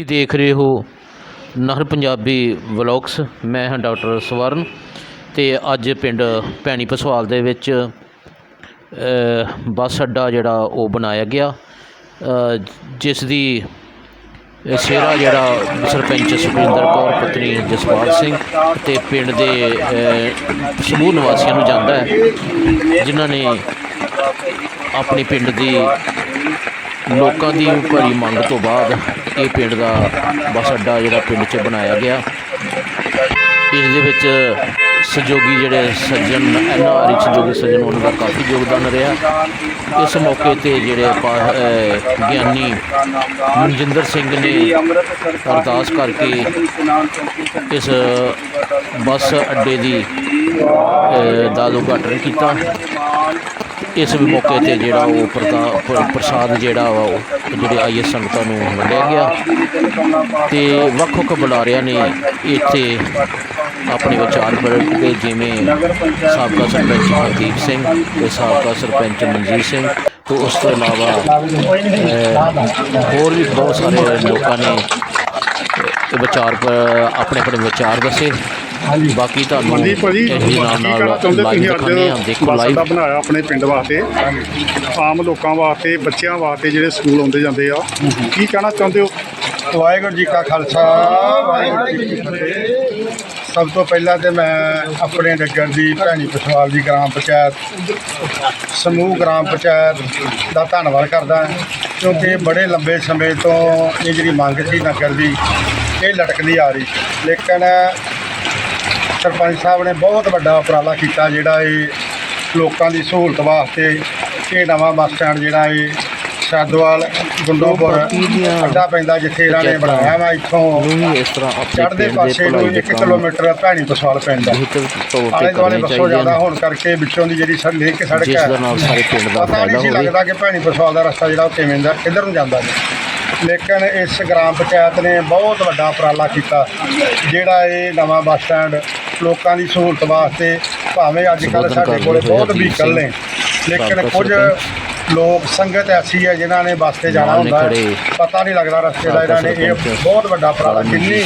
ਤੁਸੀਂ ਦੇਖ ਰਹੇ ਹੋ ਨਹਿਰ ਪੰਜਾਬੀ ਵਲੌਗਸ। ਮੈਂ ਹਾਂ ਡਾਕਟਰ ਸਵਰਨ ਤੇ ਅੱਜ ਪਿੰਡ ਭੈਣੀ ਪਸਵਾਲ ਦੇ ਵਿੱਚ ਬੱਸ ਅੱਡਾ ਜਿਹੜਾ ਉਹ ਬਣਾਇਆ ਗਿਆ ਜਿਸ ਦੀ ਇਹ ਸਿਹਰਾ ਜਿਹੜਾ ਸਰਪੰਚ ਸੁਖਵਿੰਦਰ ਕੌਰ, ਪਤਨੀ ਜਸਪਾਲ ਸਿੰਘ ਤੇ ਪਿੰਡ ਦੇ ਸਮੂਹ ਨਿਵਾਸੀਆਂ ਨੂੰ ਜਾਂਦਾ ਹੈ, ਜਿਨ੍ਹਾਂ ਨੇ ਆਪਣੇ ਪਿੰਡ ਦੀ ਲੋਕਾਂ ਦੀ ਭਰੀ ਮੰਗ ਤੋਂ ਬਾਅਦ ਇਹ ਪਿੰਡ ਦਾ ਬੱਸ ਅੱਡਾ ਜਿਹੜਾ ਪਿੰਡ 'ਚ ਬਣਾਇਆ ਗਿਆ। ਇਸ ਦੇ ਵਿੱਚ ਸਹਿਯੋਗੀ ਜਿਹੜੇ ਸੱਜਣ ਐਨਆਰਆਈ ਸਹਿਯੋਗੀ ਸੱਜਣ, ਉਹਨਾਂ ਦਾ ਕਾਫੀ ਯੋਗਦਾਨ ਰਿਹਾ। ਇਸ ਮੌਕੇ ਤੇ ਜਿਹੜੇ ਗਿਆਨੀ ਮਨਜਿੰਦਰ ਸਿੰਘ ਨੇ ਅਰਦਾਸ ਕਰਕੇ ਇਸ ਬੱਸ ਅੱਡੇ ਦੀ ਦਾ ਉਦਘਾਟਨ ਕੀਤਾ। ਇਸ ਵੀ ਮੌਕੇ ਤੇ ਜਿਹੜਾ ਉਹ ਪ੍ਰਦਾ- ਪ੍ਰਸਾਦ ਜਿਹੜਾ ਵਾ ਉਹ ਜਿਹੜੇ ਆਈਏ ਸੰਗਤਾਂ ਨੂੰ ਵੰਡਿਆ ਗਿਆ। ਤੇ ਵੱਖ ਵੱਖ ਬੁਲਾਰਿਆਂ ਨੇ ਇੱਥੇ ਆਪਣੇ ਵਿਚਾਰ ਪ੍ਰਗਟੇ ਜਿਵੇਂ ਸਾਬਕਾ ਸਰਪੰਚ ਹਰਦੀਪ ਸਿੰਘ ਤੇ ਸਾਬਕਾ ਸਰਪੰਚ ਮਨਜੀਤ ਸਿੰਘ। ਤੇ ਉਸ ਤੋਂ ਇਲਾਵਾ ਹੋਰ ਵੀ ਬਹੁਤ ਸਾਰੇ ਲੋਕਾਂ ਨੇ ਵਿਚਾਰ ਆਪਣੇ ਆਪਣੇ ਵਿਚਾਰ ਦੱਸੇ। ਬਾਕੀ ਤੁਹਾਨੂੰ ਹਾਂਜੀ ਭਾਜੀ ਇਹੀ ਕੀ ਨਾਲ ਕਹਿਣਾ ਚਾਹੁੰਦੇ ਤੁਸੀਂ ਅੱਜ ਬੱਸ ਅੱਡਾ ਬਣਾਇਆ ਆਪਣੇ ਪਿੰਡ ਵਾਸਤੇ। ਆਮ ਲੋਕਾਂ ਵਾਸਤੇ ਬੱਚਿਆਂ ਵਾਸਤੇ ਜਿਹੜੇ ਸਕੂਲ ਆਉਂਦੇ ਜਾਂਦੇ ਆ। ਕੀ ਕਹਿਣਾ ਚਾਹੁੰਦੇ ਹੋ? ਵਾਹਿਗੁਰੂ ਜੀ ਕਾ ਖਾਲਸਾ ਵਾਹਿਗੁਰੂ ਜੀ ਕੀ ਫਤਿਹ। ਸਭ ਤੋਂ ਪਹਿਲਾਂ ਤੇ ਮੈਂ ਆਪਣੇ ਨਗਰ ਦੀ ਭੈਣੀ ਪਸਵਾਲ ਦੀ ਗ੍ਰਾਮ ਪੰਚਾਇਤ ਸਮੂਹ ਗ੍ਰਾਮ ਪੰਚਾਇਤ ਦਾ ਧੰਨਵਾਦ ਕਰਦਾ ਕਿਉਂਕਿ ਬੜੇ ਲੰਬੇ ਸਮੇਂ ਤੋਂ ਇਹ ਜਿਹੜੀ ਮੰਗ ਸੀ ਨਗਰ ਦੀ ਇਹ ਲਟਕਦੀ ਆ ਰਹੀ। ਲੇਕਿਨ ਸਰਪੰਚ ਸਾਹਿਬ ਨੇ ਬਹੁਤ ਵੱਡਾ ਉਪਰਾਲਾ ਕੀਤਾ ਜਿਹੜਾ ਇਹ ਲੋਕਾਂ ਦੀ ਸਹੂਲਤ ਵਾਸਤੇ ਇਹ ਨਵਾਂ ਬੱਸ ਸਟੈਂਡ ਜਿਹੜਾ ਇਹ ਸਾਦੋਵਾਲ ਗੁੰਡੋਪੁਰ ਅੱਡਾ ਪੈਂਦਾ ਜਿੱਥੇ ਇਹਨਾਂ ਨੇ ਬਣਾਇਆ ਵਾ ਇੱਥੋਂ। ਚੜ੍ਹਦੇ ਪਾਸੇ ਨੂੰ ਭਲਾਈ ਦੇ 1 ਕੰਮ ਕਿਲੋਮੀਟਰ ਭੈਣੀ ਪਸਵਾਲ ਪੈਂਦਾ ਆਲੇ ਦੁਆਲੇ ਬੱਸੋ ਜ਼ਿਆਦਾ ਹੋਣ ਕਰਕੇ ਵਿੱਚੋਂ ਦੀ ਜਿਹੜੀ ਸੜਕ ਲਿੰਕ ਸੜਕ ਹੈ ਸਾਰੇ ਪਤਾ ਨਹੀਂ ਸੀ ਲੱਗਦਾ ਕਿ ਭੈਣੀ ਪਸਵਾਲ ਦਾ ਰਸਤਾ ਜਿਹੜਾ ਉਹ ਕਿਵੇਂ ਦਾ ਕਿੱਧਰ ਨੂੰ ਜਾਂਦਾ ਜੀ। ਲੇਕਿਨ ਇਸ ਗ੍ਰਾਮ ਪੰਚਾਇਤ ਨੇ ਬਹੁਤ ਵੱਡਾ ਉਪਰਾਲਾ ਕੀਤਾ ਜਿਹੜਾ ਇਹ ਨਵਾਂ ਬੱਸ ਸਟੈਂਡ ਲੋਕਾਂ ਦੀ ਸਹੂਲਤ ਵਾਸਤੇ ਭਾਵੇਂ ਅੱਜ ਕੱਲ੍ਹ ਸੰਬੋਧਨ ਸਾਡੇ ਕੋਲੇ ਬਹੁਤ ਵਹੀਕਲ ਨੇ ਲੇਕਿਨ ਕੁਝ। ਲੋਕ ਸੰਗਤ ਐਸੀ ਹੈ ਜਿਨ੍ਹਾਂ ਨੇ ਬੱਸ ਤੇ ਜਾਣਾ ਹੁੰਦਾ ਪਤਾ ਨਹੀਂ ਲੱਗਦਾ ਰਸਤੇ ਦਾ ਇਹਨਾਂ ਨੇ ਇਹ ਬਹੁਤ ਵੱਡਾ ਸਿੰਘ ਕਿੰਨੀ।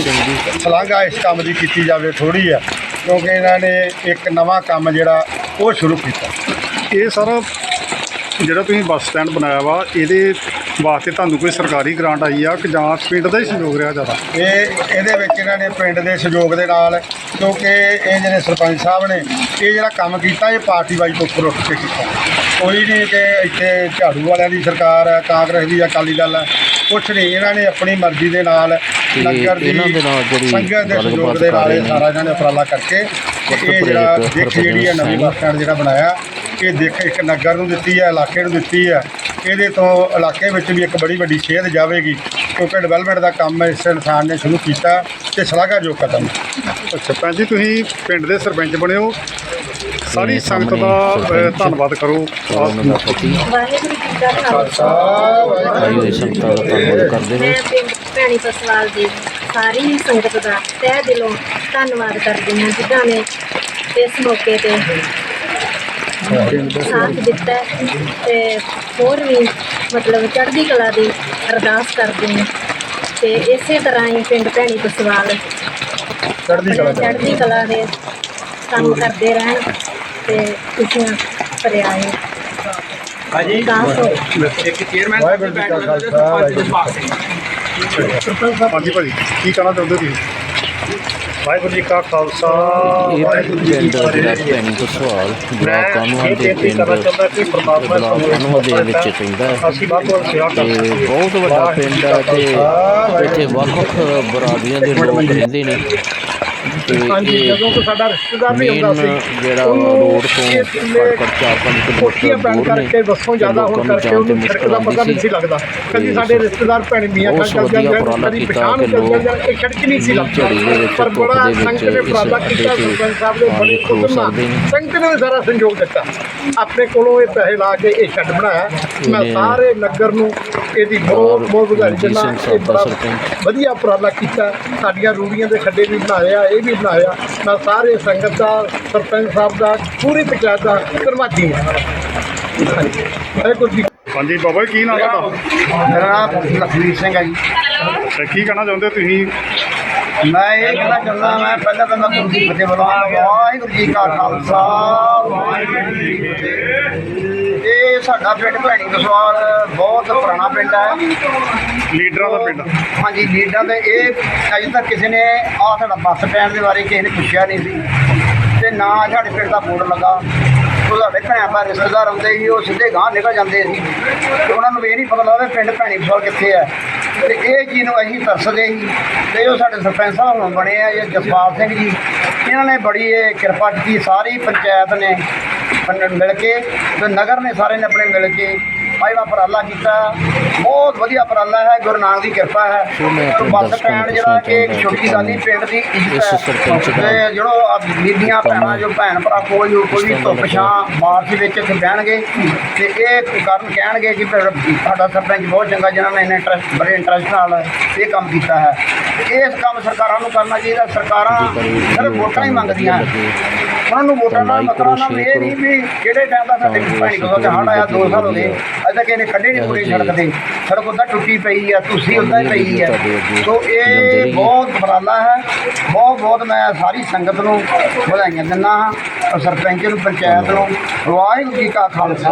ਸ਼ਲਾਘਾ ਇਸ ਕੰਮ ਦੀ ਕੀਤੀ ਜਾਵੇ ਥੋੜੀ ਹੈ ਕਿਉਂਕਿ ਇਹਨਾਂ ਨੇ ਇੱਕ ਨਵਾਂ ਕੰਮ ਜਿਹੜਾ ਉਹ ਸ਼ੁਰੂ ਕੀਤਾ ਇਹ ਸਾਰਾ ਜਿਹੜਾ ਤੁਸੀਂ ਬੱਸ ਸਟੈਂਡ ਬਣਾਇਆ ਵਾ ਇਹਦੇ ਵਾਸਤੇ ਤੁਹਾਨੂੰ ਕੋਈ ਸਰਕਾਰੀ ਗ੍ਰਾਂਟ ਆਈ ਆ ਕਿ ਜਾਂ ਪਿੰਡ ਦਾ ਹੀ ਸਹਿਯੋਗ ਰਿਹਾ ਜ਼ਿਆਦਾ? ਇਹ ਇਹਦੇ ਵਿੱਚ ਇਹਨਾਂ ਨੇ ਪਿੰਡ ਦੇ ਸਹਿਯੋਗ ਦੇ ਨਾਲ ਕਿਉਂਕਿ ਇਹ ਜਿਹੜੇ ਸਰਪੰਚ ਸਾਹਿਬ ਨੇ ਇਹ ਜਿਹੜਾ ਕੰਮ ਕੀਤਾ ਇਹ ਪਾਰਟੀ ਵਾਈ ਤੋਂ ਉੱਪਰ ਉੱਠ ਕੇ ਕੀਤਾ। ਕੋਈ ਨਹੀਂ ਕਿ ਇੱਥੇ ਝਾੜੂ ਵਾਲਿਆਂ ਦੀ ਸਰਕਾਰ ਹੈ ਕਾਂਗਰਸ ਦੀ ਅਕਾਲੀ ਦਲ ਹੈ ਕੁਛ ਨਹੀਂ। ਇਹਨਾਂ ਨੇ ਆਪਣੀ ਮਰਜ਼ੀ ਦੇ ਨਾਲ ਨਗਰ ਦੀ ਇਹਨਾਂ ਦੇ ਨਾਲ ਜਿਹੜੀ ਸੰਗਤ ਦੇ ਸਹਿਯੋਗ ਦੇ ਨਾਲ ਇਹ। ਸਾਰਾ ਇਹਨਾਂ ਨੇ ਉਪਰਾਲਾ ਕਰਕੇ ਇਹ ਜਿਹੜਾ ਦੇਖ ਜਿਹੜੀ ਹੈ ਨਵੀਂ ਬੱਸ ਸਟੈਂਡ ਜਿਹੜਾ ਬਣਾਇਆ ਇਹ ਦੇਖ ਇੱਕ ਨਗਰ ਨੂੰ ਦਿੱਤੀ ਹੈ ਇਲਾਕੇ ਨੂੰ ਦਿੱਤੀ ਹੈ। ਇਹਦੇ ਤੋਂ ਇਲਾਕੇ ਵਿੱਚ ਵੀ ਇੱਕ ਬੜੀ ਵੱਡੀ ਸੇਧ ਜਾਵੇਗੀ। ਕਿਉਂਕਿ ਡਿਵੈਲਪਮੈਂਟ ਦਾ ਕੰਮ ਇਸ ਇਨਸਾਨ ਨੇ ਸ਼ੁਰੂ ਕੀਤਾ ਤੇ ਸ਼ਲਾਘਾਯੋਗ ਕਦਮ। ਅੱਛਾ ਭੈਣ ਜੀ ਤੁਸੀਂ ਪਿੰਡ ਦੇ ਸਰਪੰਚ ਬਣੇ ਹੋ। ਸਾਰੀ ਸੰਗਤ ਦਾ ਧੰਨਵਾਦ ਕਰੋ। ਵਾਹਿਗੁਰੂ ਜੀ ਖਾਲਸਾ ਸੰਗਤਾਂ ਦਾ ਧੰਨਵਾਦ ਕਰਦੇ ਮੈਂ ਹੋਏ। ਪਿੰਡ ਭੈਣੀ ਪਸਵਾਲ ਦੀ ਸਾਰੀ ਸੰਗਤ ਦਾ ਤਹਿ ਦਿਲੋਂ ਧੰਨਵਾਦ ਕਰਦੀ ਹਾਂ ਜਿਨ੍ਹਾਂ ਨੇ ਇਸ ਮੌਕੇ ਤੇ ਸਾਥ ਦਿੱਤਾ ਹੈ ਤੇ ਹੋਰ ਵੀ ਮਤਲਬ ਚੜ੍ਹਦੀ ਕਲਾ ਦੀ ਅਰਦਾਸ ਕਰਦੀ ਹਾਂ ਤੇ ਇਸੇ ਤਰ੍ਹਾਂ ਹੀ ਪਿੰਡ ਭੈਣੀ ਪਸਵਾਲ ਚੜ੍ਹਦੀ ਕਲਾ। ਚੜ੍ਹਦੀ ਕਲਾ ਦੇ ਕੰਮ ਕਰਦੇ ਰਹਿਣ ਤੇ ਭਰਿਆ ਹੈ। ਹਾਂਜੀ ਵਾਹਿਗੁਰੂ ਜੀ ਕਾ ਖਾਲਸਾ ਵਾਹਿਗੁਰੂ ਭਾਜੀ ਕੀ ਕਹਿਣਾ ਚਾਹੁੰਦੇ ਤੁਸੀਂ? ਵਾਹਿਗੁਰੂ ਜੀ ਕਾ ਖਾਲਸਾ ਵਾਹਿਗੁਰੂ ਜੀ ਕੀ ਫਤਿਹ। ਕਾਨੂੰਨ ਦੇ ਪਿੰਡ ਕਾਨੂੰਨ ਦੇ ਵਿੱਚ ਪੈਂਦਾ ਅਸੀਂ ਬਹੁਤ ਵੱਡਾ ਪਿੰਡ ਹੈ ਤੇ ਇੱਥੇ ਵੱਖ ਵੱਖ ਬਰਾਦਰੀਆਂ ਦੇ ਲੋਕ ਰਹਿੰਦੇ ਨੇ। ਤੇ ਹਾਂਜੀ ਜਦੋਂ ਕੋਈ ਸਾਡਾ ਰਿਸ਼ਤੇਦਾਰ ਵੀ ਹੁੰਦਾ ਸੀ ਜਿਹੜਾ ਰੋਡ ਤੋਂ ਘੱਟ ਚਾਰ ਪੰਜ ਕਿਲੋਮੀਟਰ ਪੈਣ ਕਰਕੇ ਬੱਸੋਂ ਜ਼ਿਆਦਾ ਹੋਣ ਕਰਕੇ ਉਹਨੂੰ ਸੜਕ ਦਾ ਪਤਾ ਨਹੀਂ ਸੀ ਲੱਗਦਾ। ਕਦੀ ਸਾਡੇ ਰਿਸ਼ਤੇਦਾਰ ਭੈਣ ਮੀਆਂ ਬਹੁਤ ਖਾਂ ਚੱਲ ਜਾਂਦੇ ਕਦੀ ਪਛਾਣ ਕਿ ਚੱਲ ਜਾਂਦੇ ਇਹ ਸੜਕ ਨਹੀਂ ਸੀ ਲੱਗਦਾ। ਪਰ ਬੜਾ ਸੰਗਤ ਨੇ ਉਪਰਾਲਾ ਕੀਤਾ ਸਰਪੰਚ ਸਾਹਿਬ ਨੇ ਬੜੀ ਨੇ। ਸੰਗਤ ਨੇ ਸਾਰਾ ਸੰਯੋਗ ਦਿੱਤਾ। ਆਪਣੇ ਕੋਲੋਂ ਇਹ ਪੈਸੇ ਲਾ ਕੇ ਇਹ ਛੱਡ ਬਣਾਇਆ। ਮੈਂ ਸਾਰੇ ਨਗਰ ਨੂੰ ਇਹਦੀ ਬਹੁਤ ਬਹੁਤ ਵਧਾਈ ਦਿੰਦਾ। ਵਧੀਆ ਉਪਰਾਲਾ ਕੀਤਾ। ਸਾਡੀਆਂ ਰੂੜੀਆਂ ਦੇ ਖੱਡੇ ਵੀ ਬਣਾਏ ਆ ਇਹ ਵੀ ਬਣਾਇਆ। ਮੈਂ ਸਾਰੇ ਸੰਗਤ ਦਾ ਸਰਪੰਚ ਸਾਹਿਬ ਦਾ ਪੂਰੀ ਪੰਚਾਇਤ ਦਾ ਧੰਨਵਾਦੀ ਹਾਂ। ਵਾਹਿਗੁਰੂ ਜੀ ਹਾਂਜੀ ਬਾਬਾ ਜੀ ਕੀ ਨਾਮ ਤੁਹਾਡਾ? ਮੇਰਾ ਨਾਮ ਲਖਵੀਰ ਸਿੰਘ ਹੈ ਜੀ। ਤੇ ਕੀ ਕਹਿਣਾ ਚਾਹੁੰਦੇ ਤੁਸੀਂ? ਮੈਂ ਇਹ ਕਹਿਣਾ ਚਾਹੁੰਦਾ ਮੈਂ ਪਹਿਲਾਂ ਤਾਂ ਮੈਂ ਗੁਰੂ ਦੀ ਫਤਿਹ ਬੁਲਾਵਾਂ ਵਾਹਿਗੁਰੂ ਜੀ ਕਾ ਖਾਲਸਾ ਵਾਹਿਗੁਰੂ ਜੀ ਕੀ ਫਤਿਹ। ਸਾਡਾ ਪਿੰਡ ਭੈਣੀ ਕਸਵਾਲ ਬਹੁਤ ਪੁਰਾਣਾ ਪਿੰਡ ਹੈ। ਲੀਡਰਾਂ ਦਾ ਪਿੰਡ। ਹਾਂਜੀ ਲੀਡਰਾਂ ਦੇ ਇਹ ਅਜੇ ਤੱਕ ਕਿਸੇ ਨੇ ਆਹ ਸਾਡਾ ਬੱਸ ਸਟੈਂਡ ਦੇ ਬਾਰੇ ਕਿਸੇ ਨੇ ਪੁੱਛਿਆ ਨਹੀਂ ਸੀ। ਤੇ ਨਾ ਸਾਡੇ ਪਿੰਡ ਦਾ ਬੋਰਡ ਲੱਗਾ। ਉਹ ਸਾਡੇ ਭੈਣ ਭਾਈ ਰਿਸ਼ਤੇਦਾਰ ਆਉਂਦੇ ਸੀ ਉਹ ਸਿੱਧੇ ਗਾਂਹ ਨਿਕਲ ਜਾਂਦੇ ਸੀ। ਤੇ ਉਹਨਾਂ ਨੂੰ ਇਹ ਨਹੀਂ ਪਤਾ ਲੱਗਦਾ ਪਿੰਡ ਭੈਣੀ ਫਸਲ ਕਿੱਥੇ ਹੈ। ਤੇ ਇਹ ਚੀਜ਼ ਨੂੰ ਅਸੀਂ ਤਰਸਦੇ ਸੀ। ਤੇ ਜੋ ਸਾਡੇ ਸਰਪੰਚ ਸਾਹਿਬ ਹੁਣ ਬਣੇ ਆ ਇਹ ਜਸਪਾਲ ਸਿੰਘ ਜੀ। ਇਹਨਾਂ ਨੇ ਬੜੀ ਇਹ ਕਿਰਪਾ ਕੀਤੀ ਸਾਰੀ ਪੰਚਾਇਤ ਨੇ। ਮਿਲ ਕੇ ਤੇ ਨਗਰ ਨੇ ਸਾਰੇ ਨੇ ਆਪਣੇ ਮਿਲ ਕੇ ਆਹ ਜਿਹੜਾ ਉਪਰਾਲਾ ਕੀਤਾ। ਬਹੁਤ ਵਧੀਆ ਉਪਰਾਲਾ ਹੈ ਗੁਰੂ ਨਾਨਕ ਦੀ ਕਿਰਪਾ ਹੈ। ਬੱਸ ਸਟੈਂਡ ਜਿਹੜਾ ਕਿ ਇੱਕ ਛੋਟੀ ਗੱਲ ਨਹੀਂ ਪਿੰਡ ਦੀ ਇੱਜ਼ਤ ਹੈ। ਤੇ ਜਿਹੜੋ ਬੀਬੀਆਂ ਭੈਣਾਂ ਜੋ ਭੈਣ ਭਰਾ ਕੋਲ ਜੋ ਕੋਈ ਵੀ ਧੁੱਪ ਛਾਂ ਬਾਰਿਸ਼ ਵਿੱਚ ਇੱਥੇ ਬਹਿਣਗੇ ਤੇ ਇਹ ਕਾਰਨ ਕਹਿਣਗੇ ਕਿ ਸਾਡਾ ਸਰਪੰਚ ਬਹੁਤ ਚੰਗਾ ਜਿਨ੍ਹਾਂ ਨੇ ਇੰਨੇ ਇੰਟਰਸਟ ਬੜੇ ਇੰਟਰਸਟ ਨਾਲ ਇਹ ਕੰਮ ਕੀਤਾ ਹੈ। ਇਸ ਕੰਮ ਸਰਕਾਰਾਂ ਨੂੰ ਕਰਨਾ ਚਾਹੀਦਾ। ਸਰਕਾਰਾਂ ਸਿਰਫ ਵੋਟਾਂ ਹੀ ਮੰਗਦੀਆਂ। ਉਹਨਾਂ ਨੂੰ ਵੋਟਾਂ ਦਾ ਮਤਲਬ ਨਾਲ ਇਹ ਨਹੀਂ ਵੀ ਕਿਹੜੇ ਟਾਈਮ ਦਾ ਸਾਡੇ ਕੋਲ ਆਇਆ 2 ਸਾਲ ਹੋ ਗਏ। ਅਜੇ ਤੱਕ ਇਹਨੇ ਕੱਢੇ ਨਹੀਂ ਪੂਰੀ ਸੜਕ ਤੇ। ਸੜਕ ਉੱਦਾਂ ਟੁੱਟੀ ਪਈ ਆ ਤੁਸੀਂ ਉੱਦਾਂ ਹੀ ਪਈ ਹੈ ਸੋ ਇਹ ਬਹੁਤ ਉਪਰਾਲਾ ਹੈ। ਬਹੁਤ ਬਹੁਤ ਮੈਂ ਸਾਰੀ ਸੰਗਤ ਨੂੰ ਵਧਾਈਆਂ ਦਿੰਦਾ ਹਾਂ। ਸਰਪੰਚ ਨੂੰ ਪੰਚਾਇਤ ਨੂੰ ਵਾਹਿਗੁਰੂ ਜੀ ਕਾ ਖਾਲਸਾ।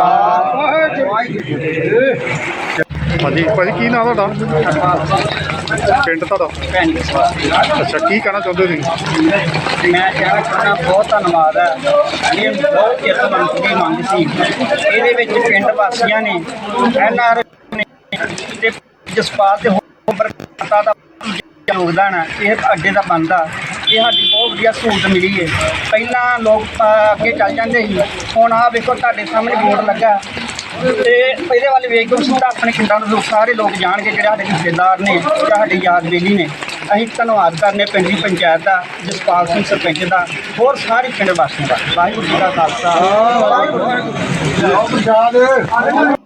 ਵਾਹਿਗੁਰੂ ਜੀ ਕੀ ਫਤਿਹ। ਹਾਂਜੀ ਭਾਜੀ ਕੀ ਨਾਮ ਤੁਹਾਡਾ? ਪਿੰਡ ਤੁਹਾਡਾ? ਭੈਣੀ ਅੱਛਾ ਕੀ ਕਹਿਣਾ ਚਾਹੁੰਦੇ ਤੁਸੀਂ? ਮੈਂ ਕਹਿਣਾ ਚਾਹੁੰਦਾ ਬਹੁਤ ਧੰਨਵਾਦ ਹੈ। ਇਹ ਬਹੁਤ ਚਿਰ ਮੰਗ ਮੰਗ ਸੀ। ਇਹਦੇ ਵਿੱਚ ਪਿੰਡ ਵਾਸੀਆਂ ਨੇ ਐਨਆਰ ਨੇ ਤੇ ਜਸਪਾਲ ਤੇ ਹੋਰ ਬਰਕਤਾਂ ਦਾ ਯੋਗਦਾਨ ਹੈ ਇਹ ਅੱਗੇ ਦਾ ਬੰਦਾ। ਇਹ ਸਾਡੀ ਬਹੁਤ ਵਧੀਆ ਸਹੂਲਤ ਮਿਲੀ ਹੈ। ਪਹਿਲਾਂ ਲੋਕ ਅਹ, ਅੱਗੇ ਚੱਲ ਜਾਂਦੇ ਸੀ। ਹੁਣ ਆਹ ਵੇਖੋ ਤੁਹਾਡੇ ਸਾਹਮਣੇ ਬੋਰਡ ਲੱਗਾ। ਤੇ ਇਹਦੇ ਵੱਲ ਵੇਖ ਕੇ ਸਿੱਧਾ ਆਪਣੇ ਪਿੰਡਾਂ ਦੇ ਲੋਕ ਸਾਰੇ ਲੋਕ ਜਾਣਗੇ ਜਿਹੜੇ ਸਾਡੇ ਰਿਸ਼ਤੇਦਾਰ ਨੇ ਜਾਂ ਸਾਡੀ ਯਾਦ ਬੇਲੀ ਨੇ। ਅਸੀਂ ਧੰਨਵਾਦ ਕਰਨੇ ਪਿੰਡ ਦੀ ਪੰਚਾਇਤ ਦਾ, ਜਸਪਾਲ ਸਿੰਘ ਸਰਪੰਚ ਦਾ, ਹੋਰ ਸਾਰੇ ਪਿੰਡ ਵਾਸੀਆਂ ਦਾ। ਵਾਹਿਗੁਰੂ ਜੀ ਕਾ ਖਾਲਸਾ। ਵਾਹਿਗੁਰੂ ਜੀ ਕੀ ਫਤਿਹ।